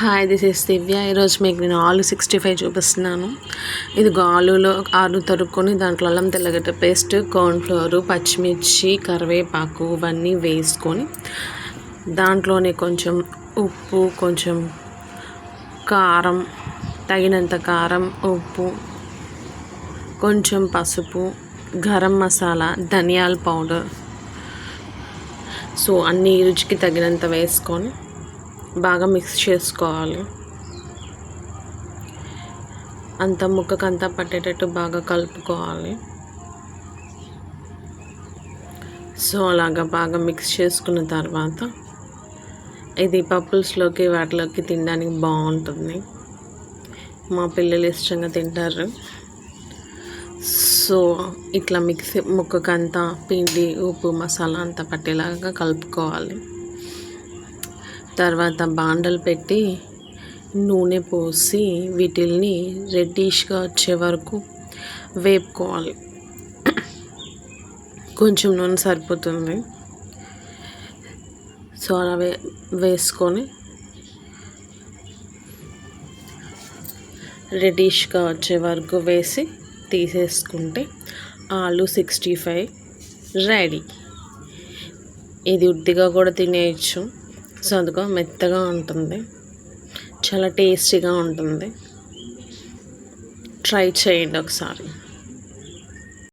Hi this is దివ్య ఈరోజు మీకు నేను ఆలు సిక్స్టీ ఫైవ్ చూపిస్తున్నాను. ఇది ఆలులో ఆలు తరుక్కొని దాంట్లో అల్లం తెల్లగడ్డ పేస్ట్ కార్న్ఫ్లవర్ పచ్చిమిర్చి కరివేపాకు ఇవన్నీ వేసుకొని దాంట్లోనే కొంచెం ఉప్పు కొంచెం కారం తగినంత కారం ఉప్పు కొంచెం పసుపు గరం మసాలా ధనియాల పౌడర్. సో అన్ని రుచికి తగినంత వేసుకొని బాగా మిక్స్ చేసుకోవాలి. అంత ముక్కకంతా పట్టేటట్టు బాగా కలుపుకోవాలి. సో అలాగా బాగా మిక్స్ చేసుకున్న తర్వాత ఇది పప్పుల్స్లోకి వాటిలోకి తినడానికి బాగుంటుంది. మా పిల్లలు ఇష్టంగా తింటారు. సో ఇట్లా మిక్స్ ముక్కకంతా పిండి ఉప్పు మసాలా అంతా పట్టేలాగా కలుపుకోవాలి. తర్వాత బాండలు పెట్టి నూనె పోసి వీటిల్ని రెడ్డిష్గా వచ్చే వరకు వేపుకోవాలి. కొంచెం నూనె సరిపోతుంది. సో అలా వే వేసుకొని రెడ్డిష్గా వచ్చే వరకు వేసి తీసేసుకుంటే ఆలు సిక్స్టీ ఫైవ్ రెడీ. ఇది ఉద్దిగా కూడా తినేయచ్చు. సో అదిగో మెత్తగా ఉంటుంది. చాలా టేస్టీగా ఉంటుంది. ట్రై చేయండి ఒకసారి.